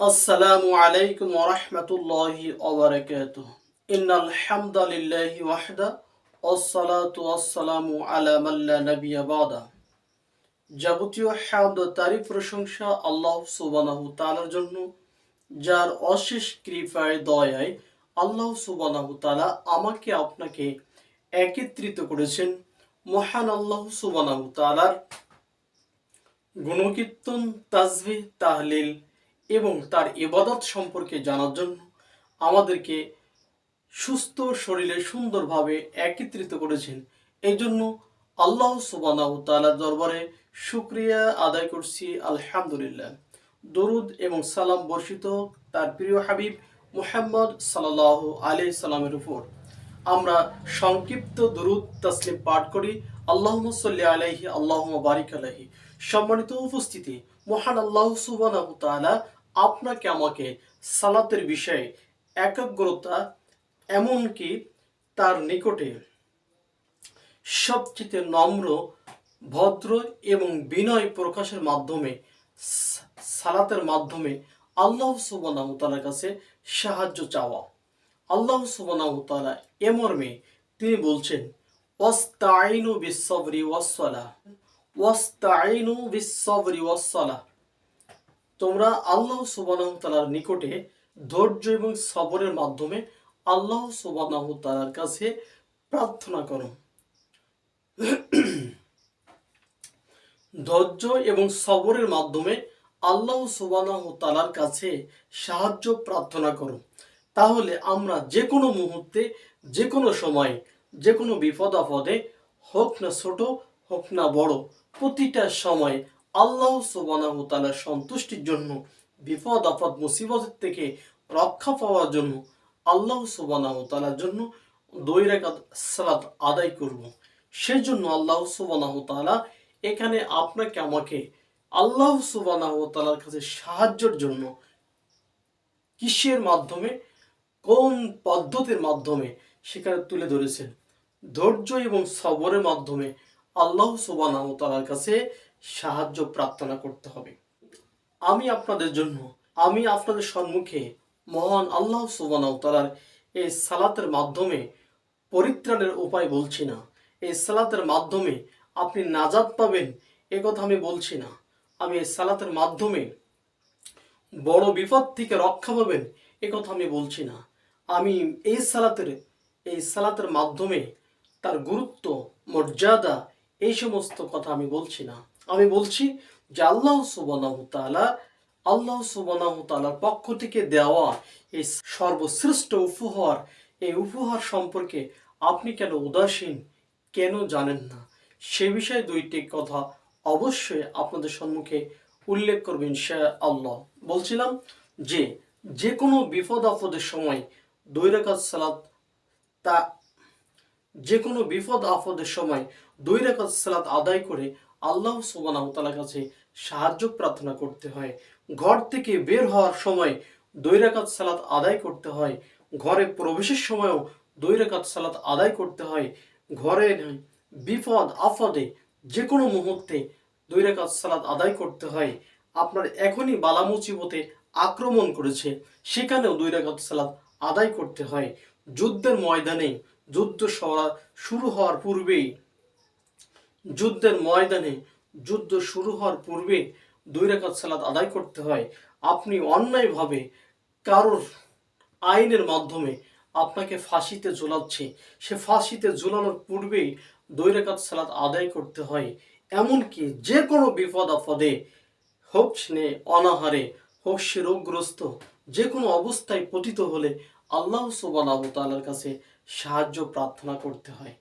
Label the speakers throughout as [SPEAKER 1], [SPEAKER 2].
[SPEAKER 1] আসসালামু আলাইকুম ওরহমতুল্লাহি ইন্নাল হামদালিল্লাহি ওয়াহদা আসসালাতু আসসালামু আলা মাল্লা যাবতীয় হামদ প্রশংসা আল্লাহ সুবহানাহু তাআলার জন্য, যার অশেষ কৃপায়, দয়ায় আল্লাহ সুবহানাহু তাআলা আমাকে আপনাকে একত্রিত করেছেন মহান আল্লাহ সুবহানাহু তাআলার গুণকীর্তন তাসবিহ তাহলিল এবং তার ইবাদত সম্পর্কে জানার জন্য আমাদেরকে সুস্থ শরীরে সুন্দরভাবে একত্রিত করেছেন। এই জন্য আল্লাহ সুবানাহ দরবারে শুক্রিয়া আদায় করছি, আলহামদুলিল্লাহ। দরুদ এবং সালাম বর্ষিত তার প্রিয় হাবিব মুহাম্মদ সাল্লাহ আলি সালামের উপর। আমরা সংক্ষিপ্ত দরুদ তসলিম পাঠ করি। আল্লাহ সাল্লি আলাইহি আল্লাহ বারিক আলাইহি। সম্মানিত উপস্থিতি, মহান আল্লাহ সুবহানাহু তাআলা আপনাকে আমাকে সালাতের বিষয়ে একাগ্রতা এমনকি তার নিকটে সবচেয়ে নম্র, ভদ্র এবং বিনয় প্রকাশের মাধ্যমে, সালাতের মাধ্যমে আল্লাহ সুবহানাহু তাআলার কাছে সাহায্য চাওয়া। আল্লাহ সুবহানাহু তাআলা এ মর্মে তিনি বলছেন ওয়াস্তাইনু বিসসবরি ওয়াসসালাহ ওয়াস্তাইনু বিসসবরি ওয়াসসালাহ। তোমরা আল্লাহ সুবহানাহু তাআলার নিকটে ধৈর্য এবং সবরের মাধ্যমে আল্লাহ সুবহানাহু তাআলার কাছে প্রার্থনা করো। ধৈর্য এবং সবরের মাধ্যমে আল্লাহ সুবহানাহু তাআলার কাছে সাহায্য প্রার্থনা করো। তাহলে আমরা যে কোনো মুহূর্তে যে কোনো সময় যে কোনো বিপদ আপদে, হোক না ছোট, হোক না বড়, প্রতিটা সময় আল্লাহ সুবহানাহু তাআলার সন্তুষ্টির জন্য, বিপদ, আপদ মুসিবতের থেকে রক্ষা পাওয়ার জন্য আল্লাহ সুবহানাহু তাআলার জন্য দুই সালাত আদায় করব। সেই জন্য আল্লাহ সুবহানাহু তাআলা এখানে আপনাকে, আমাকে আল্লাহ সুবহানাহু তাআলার কাছে সাহায্যের জন্য কিসের মাধ্যমে, কোন পদ্ধতির মাধ্যমে সেখানে তুলে ধরেছেন? ধৈর্য এবং সবরের মাধ্যমে আল্লাহ সুবহানাহু তাআলার কাছে সাহায্য প্রার্থনা করতে হবে। আমি আপনাদের জন্য, আমি আপনাদের সম্মুখে মহান আল্লাহ সুবহানাহু তাআলার এই সালাতের মাধ্যমে পরিত্রাণের উপায় বলছি না। এই সালাতের মাধ্যমে আপনি নাজাদ পাবেন, এ কথা আমি বলছি না। আমি এই সালাতের মাধ্যমে বড় বিপদ থেকে রক্ষা পাবেন, এ কথা আমি বলছি না। আমি এই সালাতের এই সালাতের মাধ্যমে তার গুরুত্ব, মর্যাদা, এই সমস্ত কথা আমি বলছি না। আমি বলছি যে আল্লাহ সুবহানাহু তাআলা, আল্লাহ সুবহানাহু তাআলার পক্ষ থেকে দেওয়া এই সর্বশ্রেষ্ঠ উপহার, এই উপহার সম্পর্কে আপনি কেন উদাসীন, কেন জানেন না? সে বিষয়ে দুইটি কথা অবশ্যই আপনাদের সম্মুখে উল্লেখ করবেন ইনশা আল্লাহ বলছিলাম যে যে কোনো বিপদ আপদের সময় দুই সালাত তা যে কোনো বিপদ আপদের সময় দুই সালাত আদায় করে আল্লাহ সুবহানাহু তাআলার কাছে সাহায্য প্রার্থনা করতে হয়। ঘর থেকে বের হওয়ার সময় দুই রাকাত সালাত আদায় করতে হয়। ঘরে প্রবেশের সময়ও দুই রাকাত সালাত আদায় করতে হয়। ঘরে বিপদ আপদে যে কোনো মুহূর্তে দুই রাকাত সালাত আদায় করতে হয়। আপনার এখনই বালা মুসিবতে আক্রমণ করেছে, সেখানেও দুই রাকাত সালাত আদায় করতে হয়। যুদ্ধের ময়দানে যুদ্ধ শুরু হওয়ার পূর্বেই যুদ্ধের ময়দানে যুদ্ধ শুরু হওয়ার পূর্বে দুই রেখাত সালাত আদায় করতে হয়। আপনি অন্যায়ভাবে কারোর আইনের মাধ্যমে আপনাকে ফাঁসিতে ঝোলাচ্ছে। সে ফাঁসিতে ঝোলানোর পূর্বেই দুই রেখাত সালাত আদায় করতে হয়। এমনকি যে কোনো বিপদ আপদে হোক সে অনাহারে হোক সে রোগগ্রস্ত যে কোনো অবস্থায় পতিত হলে আল্লাহ সুবহানাহু তাআলার কাছে সাহায্য প্রার্থনা করতে হয়।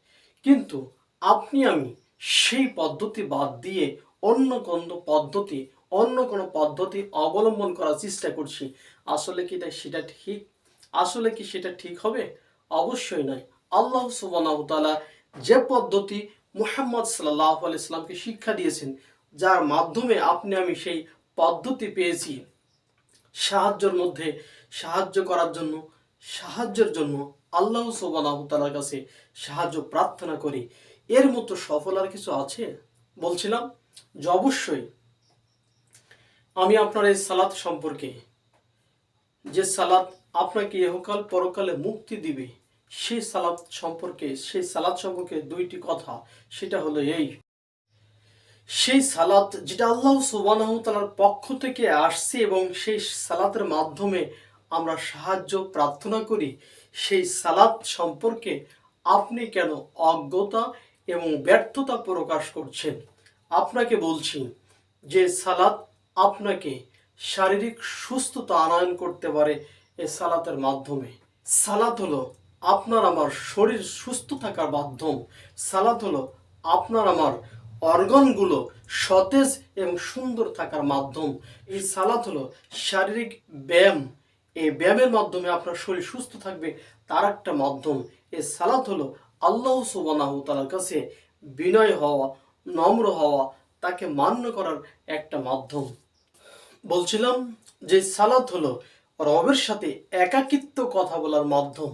[SPEAKER 1] কিন্তু আপনি আমি সেই পদ্ধতি বাদ দিয়ে অন্য কোনো পদ্ধতি, অন্য কোনো পদ্ধতি অবলম্বন করার চেষ্টা করছি। আসলে কি এটা সেটা ঠিক? আসলে কি সেটা ঠিক হবে? অবশ্যই নয়। আল্লাহ সুবহানাহু যে পদ্ধতি মুহাম্মদ সাল্লাল্লাহু আলাইহি সাল্লামকে শিক্ষা দিয়েছেন, যার মাধ্যমে আপনি আমি সেই পদ্ধতি পেয়েছি সাহায্যের মধ্যে, সাহায্য করার জন্য, সাহায্যের জন্য আল্লাহ সুবহানাহু তাআলার কাছে সাহায্য প্রার্থনা করি। এর মতো সফল আর কিছু আছে? বলছিলাম, যে অবশ্যই আমি আপনার এই সালাত সম্পর্কে, যে সালাত আপনাকে ইহকাল পরকালে মুক্তি দিবে, সেই সালাত সম্পর্কে, সেই সালাত সম্পর্কে দুইটি কথা, সেটা হলো এই। সেই সালাত যেটা আল্লাহ সুবানাহ তালার পক্ষ থেকে আসছে এবং সেই সালাতের মাধ্যমে আমরা সাহায্য, প্রার্থনা করি, সেই সালাত সম্পর্কে আপনি কেন অজ্ঞতা এবং ব্যর্থতা প্রকাশ করছেন। আপনাকে বলছি যে সালাত আপনাকে শারীরিক সুস্থতা আনয়ন করতে পারে এই সালাতের মাধ্যমে। সালাত হলো আপনার আমার শরীর সুস্থ থাকার মাধ্যম। সালাত হলো আপনার আমার অর্গনগুলো সতেজ এবং সুন্দর থাকার মাধ্যম। এই সালাত হলো শারীরিক ব্যায়াম। এই ব্যায়ামের মাধ্যমে আপনার শরীর সুস্থ থাকবে তার একটা মাধ্যম। এই সালাত হলো আল্লাহ সুবানাহ তালার কাছে বিনয় হওয়া, নম্র হওয়া, তাকে মান্য করার একটা মাধ্যম। বলছিলাম যে সালাত হলো রবের সাথে একাকিত্ব কথা বলার মাধ্যম।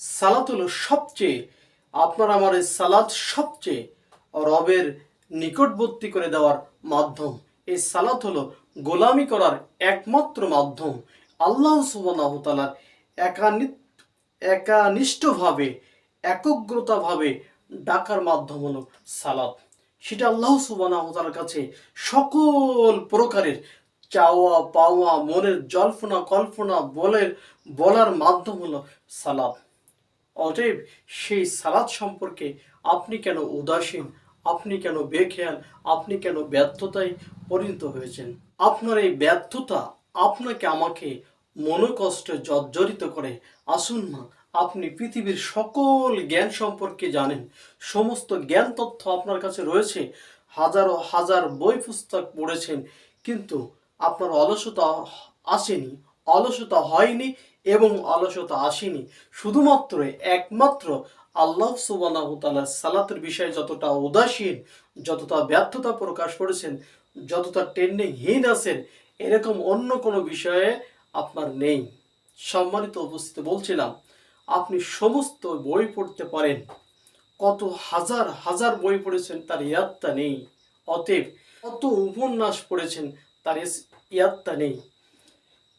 [SPEAKER 1] সালাত হলো সবচেয়ে, আপনার আমার এই সালাত সবচেয়ে রবের নিকটবর্তী করে দেওয়ার মাধ্যম। এই সালাত হলো গোলামি করার একমাত্র মাধ্যম। আল্লাহ সুবাহ তালার একানি একানিষ্ঠভাবে একগ্রতাভাবে ডাকার মাধ্যম হলো সালাত। সেটা আল্লাহ সুবাহ তালার কাছে সকল প্রকারের চাওয়া, পাওয়া, মনের জল্পনা, কল্পনা, বলের, বলার মাধ্যম হলো সালাদ অতএব সেই সালাদ সম্পর্কে আপনি কেন উদাসীন? আপনি কেন বেখেয়াল? আপনি কেন ব্যর্থতায় পরিণত হয়েছেন? আপনার এই ব্যর্থতা আপনাকে আমাকে মনোকষ্টে জর্জরিত করে। আসুন না আপনি পৃথিবীর সকল জ্ঞান সম্পর্কে জানেন। সমস্ত জ্ঞান তথ্য আপনার কাছে রয়েছে। হাজারো হাজার বই পুস্তক পড়েছেন, কিন্তু আপনার অলসতা আসেনি, অলসতা হয়নি এবং অলসতা আসেনি। শুধুমাত্র একমাত্র আল্লাহ সুবাহ সালাতের বিষয়ে যতটা উদাসীন, যতটা ব্যর্থতা প্রকাশ করেছেন, যতটা ট্রেন্ডিংহীন আছেন, এরকম অন্য কোনো বিষয়ে আপনার নেই। সম্মানিত উপস্থিত বলছিলাম আপনি সমস্ত বই পড়তে পারেন। কত হাজার হাজার বই পড়েছেন, তার ইয়াত্তা নেই। অতএব কত উপন্যাস পড়েছেন, তার ইয়াত্তা নেই।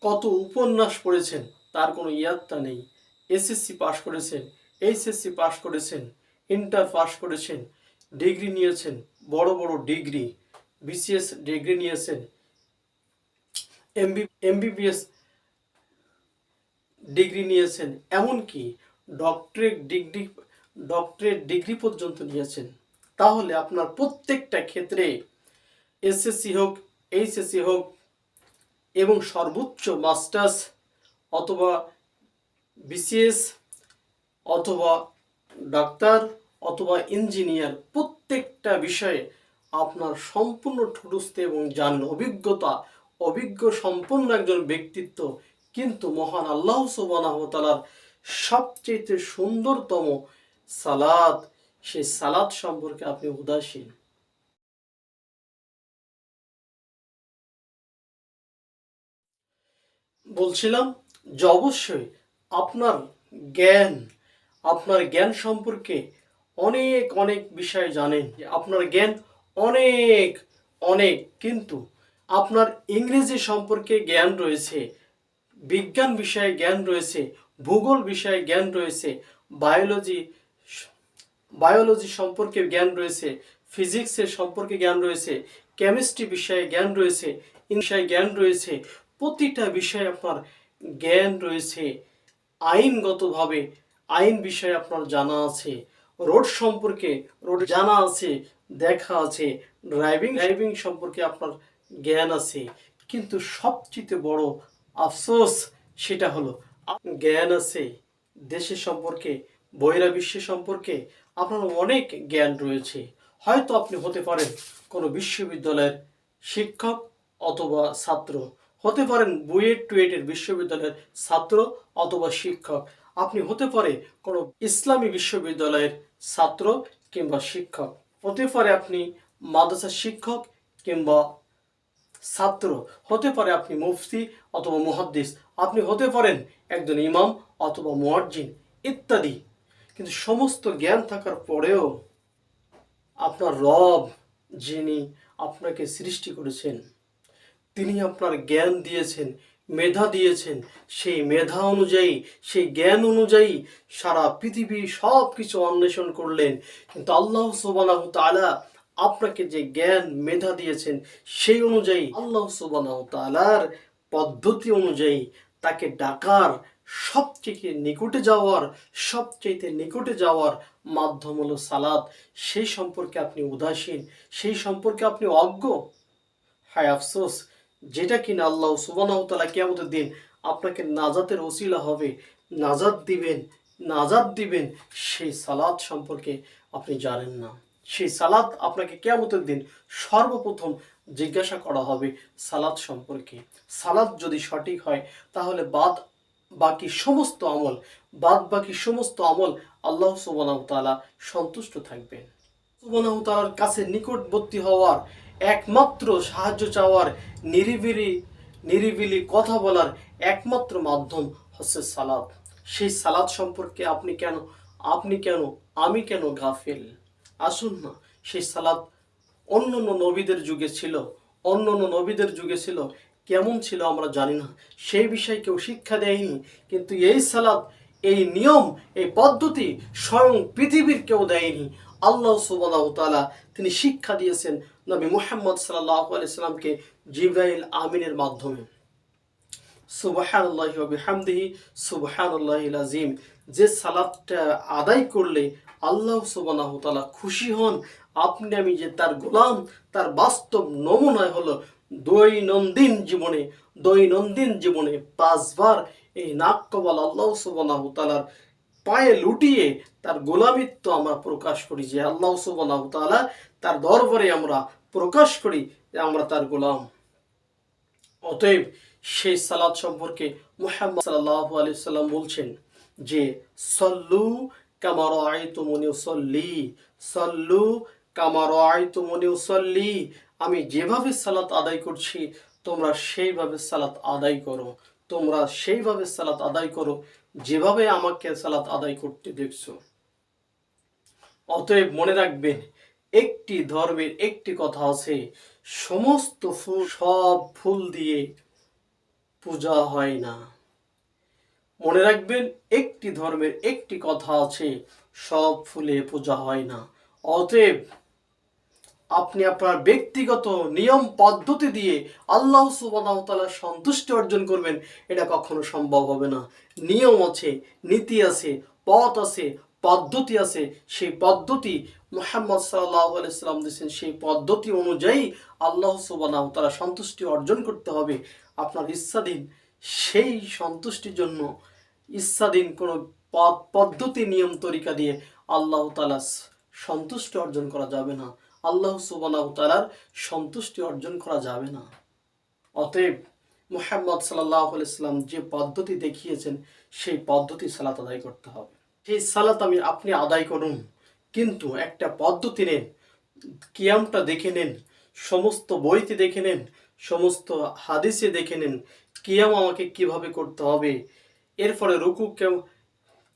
[SPEAKER 1] কত উপন্যাস পড়েছেন, তার কোনো ইয়াত্তা নেই। এসএসসি পাশ করেছেন, এইচএসসি পাশ করেছেন, ইন্টার পাশ করেছেন, ডিগ্রি নিয়েছেন, বড় বড় ডিগ্রি, বিসিএস ডিগ্রি নিয়েছেন, এমবি, এমবিবিএস ডিগ্রি নিয়েছেন, এমনকি ডক্টরেট ডিগ্রি ডক্টরেট ডিগ্রি পর্যন্ত নিয়েছেন। তাহলে আপনার প্রত্যেকটা ক্ষেত্রে এসএসসি হোক এইচএসসি হোক এবং সর্বোচ্চ মাস্টার্স অথবা বিসিএস অথবা ডাক্তার অথবা ইঞ্জিনিয়ার প্রত্যেকটা বিষয়ে আপনার সম্পূর্ণ ঠুটুস্তে এবং জান অভিজ্ঞতা, অভিজ্ঞ সম্পন্ন একজন ব্যক্তিত্ব কিন্তু মহান আল্লাহ সুবানাহ সবচেয়ে সুন্দরতম সালাদ সেই সালাদ সম্পর্কে আপনি উদাসীন। বলছিলাম যে অবশ্যই আপনার জ্ঞান আপনার জ্ঞান সম্পর্কে অনেক অনেক বিষয় জানেন। যে আপনার জ্ঞান অনেক অনেক, কিন্তু আপনার ইংরেজি সম্পর্কে জ্ঞান রয়েছে। বিজ্ঞান বিষয়ে জ্ঞান রয়েছে, ভূগোল বিষয়ে জ্ঞান রয়েছে, বায়োলজি বায়োলজি সম্পর্কে জ্ঞান রয়েছে, ফিজিক্সের সম্পর্কে জ্ঞান রয়েছে, কেমিস্ট্রি বিষয়ে জ্ঞান রয়েছে বিষয়ে জ্ঞান রয়েছে, প্রতিটা বিষয়ে আপনার জ্ঞান রয়েছে। আইনগতভাবে আইন বিষয়ে আপনার জানা আছে, রোড সম্পর্কে রোড জানা আছে, দেখা আছে, ড্রাইভিং ড্রাইভিং সম্পর্কে আপনার জ্ঞান আছে। কিন্তু সবচেয়ে বড় আফসোস, সেটা হলো, জ্ঞান আছে দেশের সম্পর্কে, বহিরা বিশ্ব সম্পর্কে আপনার অনেক জ্ঞান রয়েছে। হয়তো আপনি হতে পারেন কোনো বিশ্ববিদ্যালয়ের শিক্ষক অথবা ছাত্র, হতে পারেন বুয়েট টুয়েটের বিশ্ববিদ্যালয়ের ছাত্র অথবা শিক্ষক। আপনি হতে পারে কোনো ইসলামী বিশ্ববিদ্যালয়ের ছাত্র কিংবা শিক্ষক। হতে পারে আপনি মাদ্রাসা শিক্ষক কিংবা ছাত্র। হতে পারে আপনি মুফতি অথবা মুহাদ্দিস। আপনি হতে পারেন একজন ইমাম অথবা মুয়াজ্জিন, ইত্যাদি। কিন্তু সমস্ত জ্ঞান থাকার পরেও আপনার রব, যিনি আপনাকে সৃষ্টি করেছেন, তিনি আপনার জ্ঞান দিয়েছেন, মেধা দিয়েছেন, সেই মেধা অনুযায়ী, সেই জ্ঞান অনুযায়ী সারা পৃথিবী সব কিছু অন্বেষণ করলেন। কিন্তু আল্লাহ সুবানাহ তাআলা আপনাকে যে জ্ঞান, মেধা দিয়েছেন, সেই অনুযায়ী আল্লাহ সুবানাহ তাআলার পদ্ধতি অনুযায়ী তাকে ডাকার সবথেকে নিকটে যাওয়ার সবচেয়ে নিকটে যাওয়ার মাধ্যম হলো সালাদ। সেই সম্পর্কে আপনি উদাসীন, সেই সম্পর্কে আপনি অজ্ঞ? হায় আফসোস, যেটা কিনা আল্লাহ সুবানাহতালা কেমতের দিন আপনাকে নাজাতের ওসিলা হবে। নাজাত দিবেন নাজাত দিবেন, সেই সালাদ সম্পর্কে আপনি জানেন না। সেই সালাদ আপনাকে কেমতের দিন সর্বপ্রথম জিজ্ঞাসা করা হবে সালাদ সম্পর্কে। সালাদ যদি সঠিক হয়, তাহলে বাদ বাকি সমস্ত আমল, বাদ বাকি সমস্ত আমল আল্লাহ সুবানাহ তাআলা সন্তুষ্ট থাকবেন। সুবহানাহু তাআলার কাছে নিকটবর্তী হওয়ার একমাত্র সাহায্য চাওয়ার নিরিবিলি নিরিবিলি কথা বলার একমাত্র মাধ্যম হচ্ছে সালাদ সেই সালাদ সম্পর্কে আপনি কেন আপনি কেন, আমি কেন গাফেল? আসুন না সেই সালাদ অন্য অন্য নবীদের যুগে ছিল অন্য অন্য নবীদের যুগে ছিল, কেমন ছিল আমরা জানি না। সেই বিষয়ে কেউ শিক্ষা দেয়নি, কিন্তু এই সালাদ এই নিয়ম, এই পদ্ধতি স্বয়ং পৃথিবীর কেউ দেয়নি। আল্লাহ সুবাহ তিনি শিক্ষা দিয়েছেন নবী মুহাম্মদ সাল্লাহ আলাইসাল্লামকে জিব্রাইল আমিনের মাধ্যমে। সুবাহান্লাহি বিহামদিহি সুবাহান্লাহিল আজিম যে সালাদটা আদায় করলে আল্লাহ সুবাহ তাআলা খুশি হন। আপনি আমি যে তার গোলাম, তার বাস্তব নমুনায় হলো দৈনন্দিন জীবনে দৈনন্দিন জীবনে পাঁচবার এই নাক্যবল আল্লাহ সুবাহ তালার পায়ে লুটিয়ে তার গোলামিত্ব আমরা প্রকাশ করি যে আল্লাহ সুবাহ তালা তার দরবারে আমরা প্রকাশ করি যে আমরা তার গোলাম। অতএব সেই সালাদ সম্পর্কে মুহাম্মদ সাল্লাহ আলি সাল্লাম বলছেন যে, সল্লু আমি যেভাবে সালাত আদায় করছি, তোমরা সেইভাবে সালাত আদায় করো। তোমরা সেইভাবে সালাত আদায় করো, যেভাবে আমাকে সালাত আদায় করতে দেখছ। অতএব মনে রাখবেন, একটি ধর্মের একটি কথা আছে, সমস্ত ফুল সব ফুল দিয়ে পূজা হয় না। মনে রাখবেন, একটি ধর্মের একটি কথা আছে, সব ফুলে পূজা হয় না। অতএব আপনি আপনার ব্যক্তিগত নিয়ম, পদ্ধতি দিয়ে আল্লাহ সুবাহ তাআলার সন্তুষ্টি অর্জন করবেন, এটা কখনো সম্ভব হবে না। নিয়ম আছে, নীতি আছে, পথ আছে, পদ্ধতি আছে। সেই পদ্ধতি মোহাম্মদ সাল্লাহ আলাইসাল্লাম দিয়েছেন, সেই পদ্ধতি অনুযায়ী আল্লাহ সুবাহ তারা সন্তুষ্টি অর্জন করতে হবে। আপনার ইচ্ছাধীন সেই সন্তুষ্টির জন্য ইচ্ছাধীন কোনো পদ্ধতি, নিয়ম, তরিকা দিয়ে আল্লাহ তালা সন্তুষ্টি অর্জন করা যাবে না। আল্লাহ সুবাহ তালার সন্তুষ্টি অর্জন করা যাবে না। অতএব মোহাম্মদ সাল্লাহ আলাইসাল্লাম যে পদ্ধতি দেখিয়েছেন, সেই পদ্ধতি সালাত আদায় করতে হবে। সেই সালাত আমি আপনি আদায় করুন। কিন্তু একটা পদ্ধতি নেন, কিয়ামটা দেখে নেন, সমস্ত বইতে দেখে নেন, সমস্ত হাদিসে দেখে নেন, কিয়াম আমাকে কীভাবে করতে হবে এরপরে রুকু কেউ,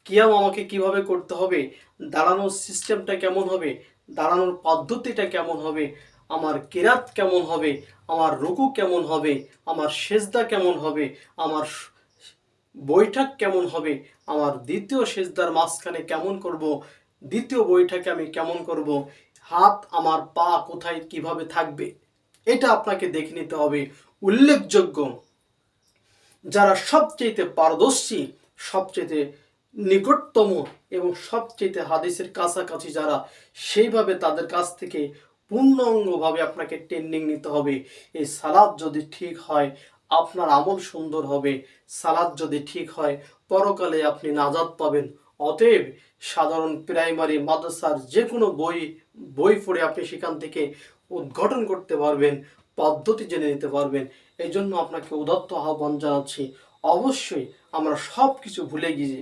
[SPEAKER 1] কিয়াম আমাকে কীভাবে করতে হবে? দাঁড়ানোর সিস্টেমটা কেমন হবে? দাঁড়ানোর পদ্ধতিটা কেমন হবে? আমার কেরাত কেমন হবে? আমার রুকু কেমন হবে? আমার সেজদা কেমন হবে? আমার বৈঠক কেমন হবে? আমার দ্বিতীয় সেজদার মাঝখানে কেমন করব? দ্বিতীয় বৈঠকে আমি কেমন করব? হাত আমার পা কোথায় কীভাবে থাকবে? এটা আপনাকে দেখে নিতে হবে। উল্লেখযোগ্য যারা সবচেয়ে পারদর্শী সবচেয়ে নিকটতম এবং সবচেয়ে হাদিসের কাছাকাছি যারা, সেইভাবে তাদের কাছ থেকে পূর্ণাঙ্গভাবে আপনাকে ট্রেনিং নিতে হবে। এই সালাদ যদি ঠিক হয়, আপনার আমল সুন্দর হবে। সালাদ যদি ঠিক হয়, পরকালে আপনি নাজাদ পাবেন। অতএব সাধারণ প্রাইমারি মাদ্রাসার যে কোনো বই বই পড়ে আপনি সেখান থেকে উদ্ঘাটন করতে পারবেন, পদ্ধতি জেনে নিতে পারবেন। এই জন্য আপনাকে উদত্ত আহ্বান জানাচ্ছি। অবশ্যই আমরা সব কিছু ভুলে গিয়ে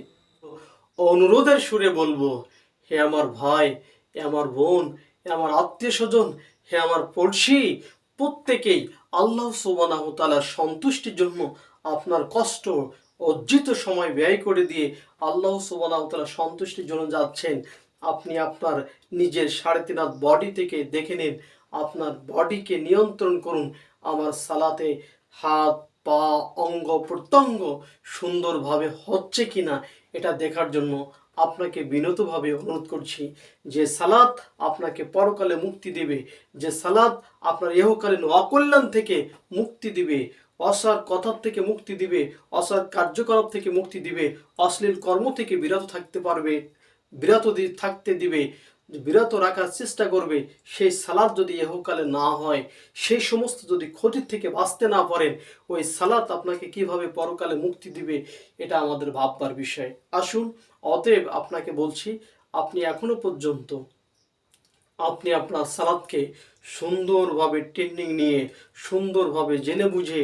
[SPEAKER 1] অনুরোধের সুরে বলব, হে আমার ভাই, হে আমার বোন, হে আমার আত্মীয় স্বজন হে আমার পড়শি, প্রত্যেকেই আল্লাহ সুবানাহ তালার সন্তুষ্টির জন্য আপনার কষ্ট অর্জিত সময় ব্যয় করে দিয়ে আল্লাহ সুবানাহ তালার সন্তুষ্টির জন্য যাচ্ছেন। আপনি আপনার নিজের সাড়ে তিন বডি থেকে দেখে নিন। আপনার বডিকে নিয়ন্ত্রণ করুন। আমার সালাতে হাত, পা, অঙ্গ, প্রত্যঙ্গ সুন্দরভাবে হচ্ছে কি না এটা দেখার জন্য আপনাকে বিনতভাবে অনুরোধ করছি যে সালাত আপনাকে পরকালে মুক্তি দেবে, যে সালাত আপনার ইহকালীন অকল্যাণ থেকে মুক্তি দিবে অসার কথার থেকে মুক্তি দিবে অসার কার্যকলাপ থেকে মুক্তি দিবে, অশ্লীল কর্ম থেকে বিরত থাকতে পারবে, বিরত থাকতে দিবে। বিরত রাখার চেষ্টা করবে। সেই সালাদ যদি এহকালে না হয়, সেই সমস্ত যদি ক্ষতির থেকে বাঁচতে না পারেন, ওই সালাত আপনাকে কীভাবে পরকালে মুক্তি দিবে, এটা আমাদের ভাববার বিষয়। আসুন, অতএব আপনাকে বলছি, আপনি এখনও পর্যন্ত আপনি আপনার সালাদকে সুন্দরভাবে ট্রেনিং নিয়ে, সুন্দরভাবে জেনে বুঝে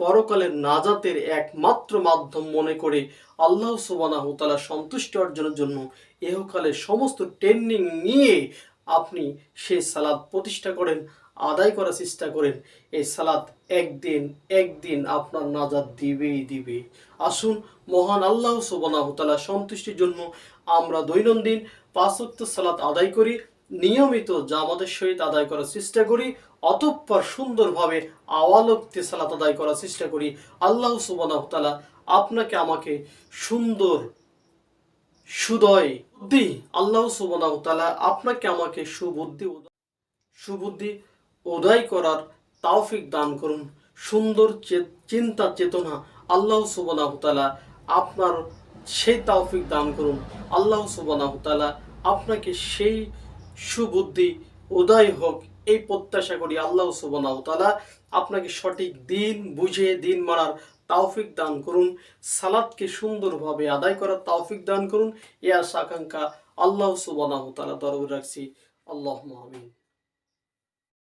[SPEAKER 1] পরকালের নাজাতের একমাত্র মাধ্যম মনে করে আল্লাহ সুবানাহ তালা সন্তুষ্টি অর্জনের জন্য এহকালের সমস্ত ট্রেনিং নিয়ে আপনি সেই সালাদ প্রতিষ্ঠা করেন, আদায় করার চেষ্টা করেন। এই সালাদ একদিন একদিন আপনার নাজাত দিবেই দিবে। আসুন, মহান আল্লাহ সুবানাহ তালা সন্তুষ্টির জন্য আমরা দৈনন্দিন পাঁচ ওয়াক্ত সালাত আদায় করি, নিয়মিত জামাতের সহিত আদায় করার চেষ্টা করি, অতঃপর সুন্দরভাবে আওয়ালক্তে সালাত আদায় করার চেষ্টা করি। আল্লাহ সুবাহ তালা আপনাকে আমাকে সুন্দর সুদয় বুদ্ধি। আল্লাহ সুবাহ তালা আপনাকে আমাকে সুবুদ্ধি সুবুদ্ধি উদয় করার তাওফিক দান করুন। সুন্দর চিন্তা চেতনা আল্লাহ সুবাহ তালা আপনার সেই তাওফিক দান করুন। আল্লাহ সুবাহ তালা আপনাকে সেই সুবুদ্ধি উদয় হোক এই প্রত্যাশা করি। আল্লাহ সুবাহ তালা আপনাকে সঠিক দিন বুঝে দিন মারার তাওফিক দান করুন, সালাদকে সুন্দরভাবে আদায় করার তাওফিক দান করুন। এ আশা, আকাঙ্ক্ষা আল্লাহ সুবাহ তালা দরবার রাখছি। আল্লাহ আমিন।